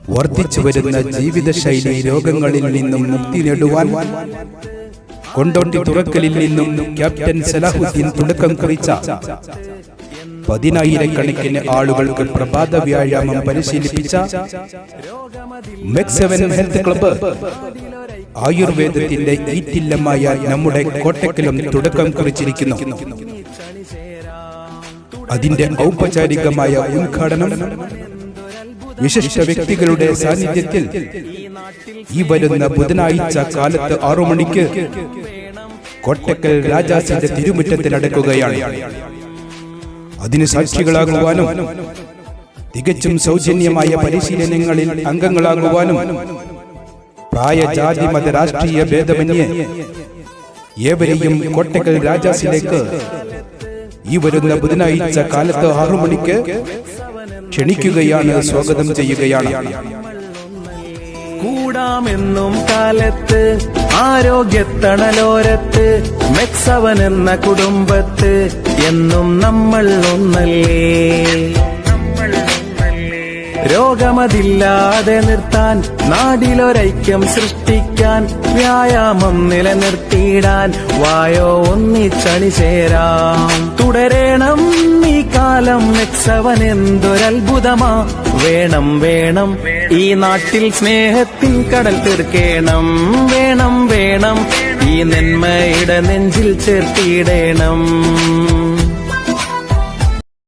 വർദ്ധിച്ചു വരുന്ന ജീവിതശൈലി രോഗങ്ങളിൽ നിന്നും മുക്തി നേടുവാൻ കൊണ്ടോട്ടി തുറക്കലിൽ നിന്നും ക്യാപ്റ്റൻ സലാഹുദ്ദീൻ തുടക്കം കുറിച്ച പതിനായിരക്കണക്കിന് ആളുകൾക്ക് പ്രഭാത വ്യായാമം പരിശീലിപ്പിച്ച മെക്സവൻ ഹെൽത്ത് ക്ലബ്ബ് ആയുർവേദത്തിന്റെ ഈറ്റില്ലമായ നമ്മുടെ കോട്ടക്കലും തുടക്കം കുറിച്ചിരിക്കുന്നു. അതിന്റെ ഔപചാരികമായ ഉദ്ഘാടനം വിശിഷ്ട വ്യക്തികളുടെ സാന്നിധ്യത്തിൽ ഈ വരുന്ന ബുധനാഴ്ച കാലത്ത് ആറു മണിക്ക് കോട്ടക്കൽ രാജാസിന്റെ തിരുമുറ്റത്തിൽ നടക്കുകയാണ്. അതിന് സാക്ഷികളാകുവാനും തികച്ചും സൗജന്യമായ പരിശീലനങ്ങളിൽ അംഗങ്ങളാകുവാനും പ്രായ ജാതി മത രാഷ്ട്രീയ ഭേദമന്യേ ഏവരെയും കോട്ടക്കൽ രാജാസിലേക്ക് ഈ വരുന്ന ബുധനാഴ്ച കാലത്ത് ആറു മണിക്ക് ക്ഷണിക്കുകയാണ് സ്വാഗതം ചെയ്യുകയാണ്. കൂടാമെന്നും കാലത്ത് ആരോഗ്യത്തണലോരത്ത് മെക്സവൻ എന്ന കുടുംബത്ത് എന്നും നമ്മൾ ഒന്നല്ലേ? രോഗമതില്ലാതെ നിർത്താൻ നാടിലൊരൈക്യം സൃഷ്ടിക്കാൻ വ്യായാമം നിലനിർത്തിയിടാൻ വായോ ഒന്നിച്ചണി ചേരാം തുടരണം. കാലം മെക്സവൻ എന്തൊരത്ഭുതമാ വേണം വേണം ഈ നാട്ടിൽ സ്നേഹത്തിൻ കടൽ തീർക്കേണം. വേണം വേണം ഈ നന്മയുടെ നെഞ്ചിൽ ചേർത്തിയിടണം